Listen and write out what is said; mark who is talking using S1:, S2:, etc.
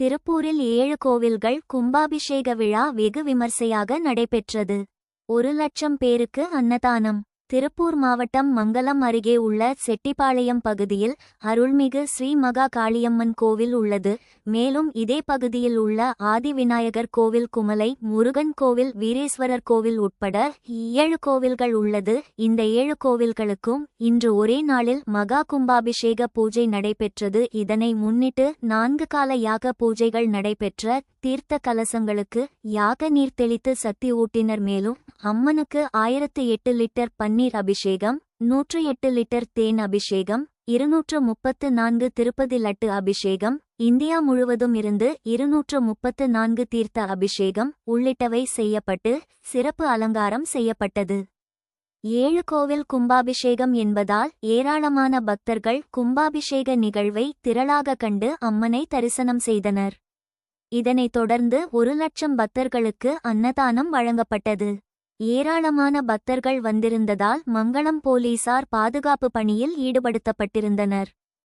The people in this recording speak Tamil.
S1: திருப்பூரில் ஏழு கோவில்கள் கும்பாபிஷேக விழா வெகு விமர்சையாக நடைபெற்றது. ஒரு லட்சம் பேருக்கு அன்னதானம். திருப்பூர் மாவட்டம் மங்கலம் அருகே உள்ள செட்டிப்பாளையம் பகுதியில் அருள்மிகு ஸ்ரீ மகா காளியம்மன் கோவில் உள்ளது. மேலும் இதே பகுதியில் உள்ள ஆதி விநாயகர் கோவில் குமலை முருகன் கோவில் வீரேஸ்வரர் கோவில் உட்பட ஏழு கோவில்கள் உள்ளது. இந்த ஏழு கோவில்களுக்கும் இன்று ஒரே நாளில் மகா கும்பாபிஷேக பூஜை நடைபெற்றது. இதனை முன்னிட்டு நான்கு கால யாக பூஜைகள் நடைபெற்ற தீர்த்த கலசங்களுக்கு யாக நீர் தெளித்து சக்தி ஊட்டினர். மேலும் அம்மனுக்கு ஆயிரத்து எட்டு லிட்டர் பன்னீர் அபிஷேகம் நூற்று எட்டு லிட்டர் தேன் அபிஷேகம் இருநூற்று முப்பத்து நான்கு திருப்பதி லட்டு அபிஷேகம் இந்தியா முழுவதும் இருந்து இருநூற்று முப்பத்து நான்கு தீர்த்த அபிஷேகம் உள்ளிட்டவை செய்யப்பட்டு சிறப்பு அலங்காரம் செய்யப்பட்டது. ஏழு கோவில் கும்பாபிஷேகம் என்பதால் ஏராளமான பக்தர்கள் கும்பாபிஷேக நிகழ்வை திரளாக கண்டு அம்மனை தரிசனம் செய்தனர். இதனைத் தொடர்ந்து ஒரு லட்சம் பக்தர்களுக்கு அன்னதானம் வழங்கப்பட்டது. ஏராளமான பக்தர்கள் வந்திருந்ததால் மங்களம் போலீசார் பாதுகாப்பு பணியில் ஈடுபடுத்தப்பட்டிருந்தனர்.